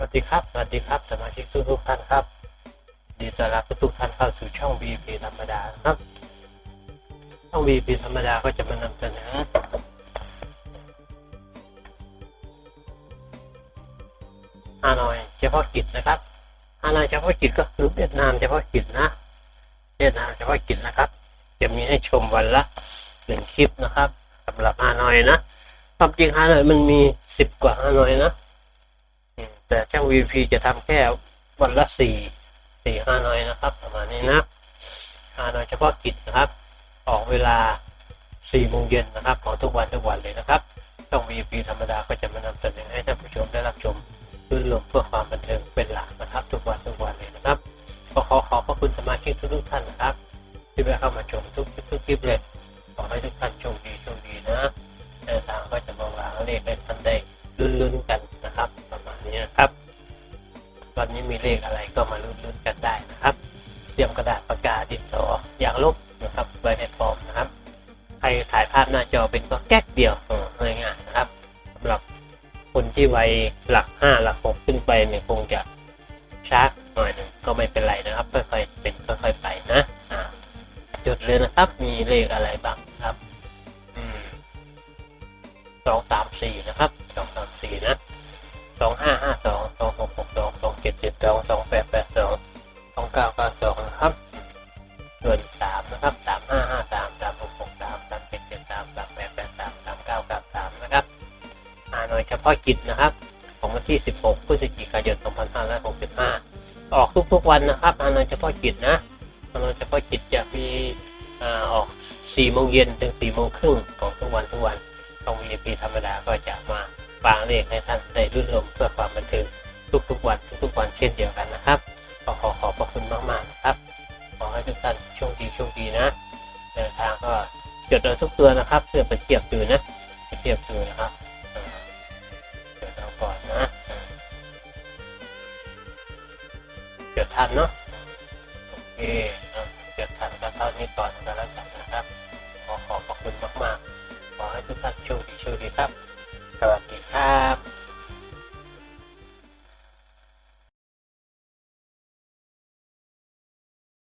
สวัสดีครับ สวัสดีครับ สมาชิกทุกทุกท่านครับ ดีต้อนรับทุกท่านเข้าสู่ช่อง VP ธรรมดาครับ ช่อง VP ธรรมดาก็จะมานำเสนอฮานอยเฉพาะกิจนะครับฮานอยเฉพาะกิจก็คือเวียดนามเฉพาะกิจนะ เวียดนามเฉพาะกิจนะครับ จะมีให้ชมวันละหนึ่งคลิปนะครับสำหรับฮานอยนะความจริงฮานอยมันมีสิบกว่าฮานอยนะ แต่ช่าง VP จะทำแค่วันละสี่สี่ห้าน้อยนะครับ ประมาณนี้นะห้าน้อยเฉพาะกิจนะครับ ออกเวลาสี่โมงเย็นนะครับ ของทุกวันทุกวันเลยนะครับช่อง VP ธรรมดาก็จะมานำเสนอให้ท่านผู้ชมได้รับชมรื่นรมเพื่อความบันเทิงเป็นหลักนะครับ ทุกวันทุกวันเลยนะครับก็ขอขอบพระคุณสมาชิกทุกๆท่านนะครับ ที่ได้เข้ามาชมทุกทุกคลิปเลยขอให้ทุกท่านโชคดีโชคดีนะเดินทางก็จะมองหาเลขให้ท่านได้ลุ้นๆกัน เลขอะไรก็มาลุ้นๆกันได้นะครับ เตรียมกระดาษปากกาดินสออย่างลบนะครับไว้ให้พร้อมนะครับ ใครถ่ายภาพหน้าจอเป็นก็แก๊กเดียวเออง่ายๆนะครับสำหรับคนที่วัยหลักห้าหลักหกขึ้นไปเนี่ยคงจะช้าหน่อยหนึ่งก็ไม่เป็นไรนะครับค่อยๆเป็นค่อยๆไปนะอ่าจดเลยนะครับมีเลขอะไรบ้างครับสองสามสี่นะครับ ก้าเก้าสองนะครับ ส่วนสามนะครับสามห้าห้าสามสามหกหกสามสามเจ็ดเจ็ดสามสามแปดแปดสามสามเก้าเก้าสามนะครับอ่าหน่วยเฉพาะกิจนะครับ ของวันที่สิบหกพฤศจิกายนสองพันห้าร้อยหกสิบห้าออกทุกๆวันนะครับฮานอยเฉพาะกิจนะฮานอยเฉพาะกิจจะมีออกสี่โมงเย็นถึงสี่โมงครึ่งของทุกวันทุกวันช่อง VIP ธรรมดาก็จะมาฟางเลขให้ท่านได้รุ่นลม โชคดีโชคดีนะเดินทางก็จดเอาทุกตัวนะครับเพื่อไปเทียบดูนะไปเทียบดูนะครับจดเอาก่อนนะจดทันเนาะโอเคจดทันก็เท่านี้ก่อนก็แล้วกันนะครับขอขอบพระคุณมากๆ ขอให้ทุกท่านโชคดีโชคดีครับ